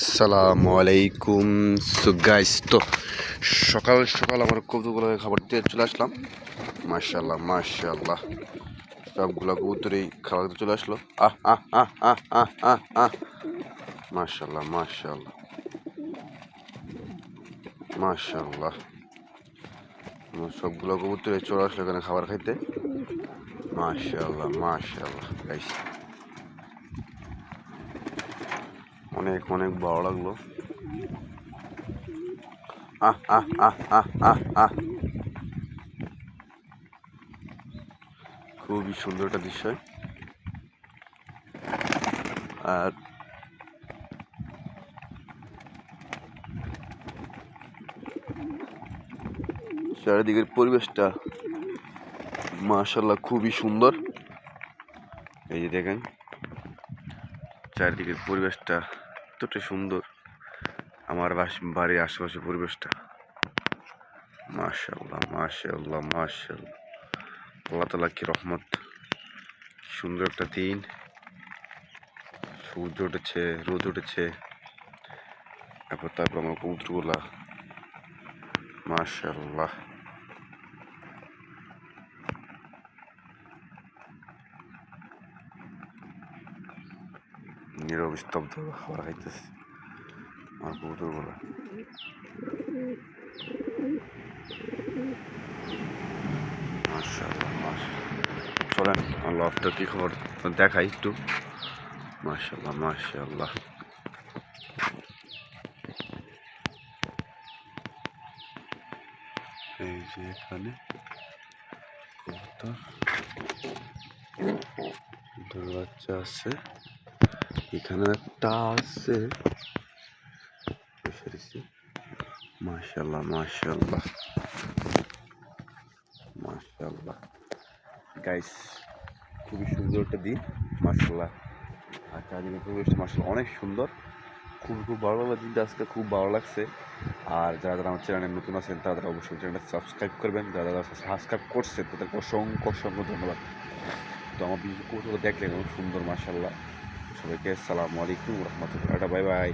আসসালামু আলাইকুম। So guys তো সকাল সকাল আমার কবুতরগুলো খাবার দিয়ে চলে আসলাম। মাশাল্লাহ মাশাল্লাহ সবগুলো কবুতরই খাবার চলে আসলো। আহ আহ আহ আহ আহ আহ আহ। মাশাল্লাহ মাশাল্লাহ সবগুলো কবুতরে চলে আসলো এখানে খাবার খাইতে। মাশাল্লাহ গাইস অনেক অনেক ভালো লাগল। আহ আহ আহ আহ আহ আহ। খুবই সুন্দর একটা দৃশ্য। আর চারিদিকের পরিবেশটা মাশাল্লাহ খুবই সুন্দর। এই যে দেখেন, চারিদিকের পরিবেশটা এতটা সুন্দর আমার বাড়ির আশেপাশে পরিবেশটা। মাশাল্লাহ মাশাল্লাহ মাশাল্লাহ আল্লাহ তালা কি রহমত। সুন্দর একটা দিন। সূর্য উঠেছে, রোদ উঠেছে। তারপর তারপর আমার কবুতরগুলা। মাশাল্লাহ নীরব, স্তব্ধ খাবার খাইতেছে। আমার কবুতরগুলা চলেন, আল্লাহ লফটা কি খবর? দেখাই একটু। মাশাল্লাহ মাশাল্লাহ এই যে এখানে কবুতর। আছে। এখানে একটা আছে। মাশাল্লাহ মাশাল্লাহ মাশাল্লাহ গাইস খুবই সুন্দর একটা দিন মাশাল্লাহ আর চারদিকে পরিবেশটা মাশাল্লাহ অনেক সুন্দর। খুব খুব ভালো লাগল দিনটা, আজকে খুব ভালো লাগছে। আর যারা যারা আমার চ্যানেলে নতুন আছেন, তারা তারা অবশ্যই চ্যানেলটা সাবস্ক্রাইব করবেন। যারা যারা সাবস্ক্রাইব করছেন, তাদেরকে অসংখ্য অসংখ্য ধন্যবাদ। তো আমার ভিডিও দেখলেন, অনেক সুন্দর মাশাল্লাহ সবাইকে আসসালামু আলাইকুম রহমতুল্লাহ। Bye bye.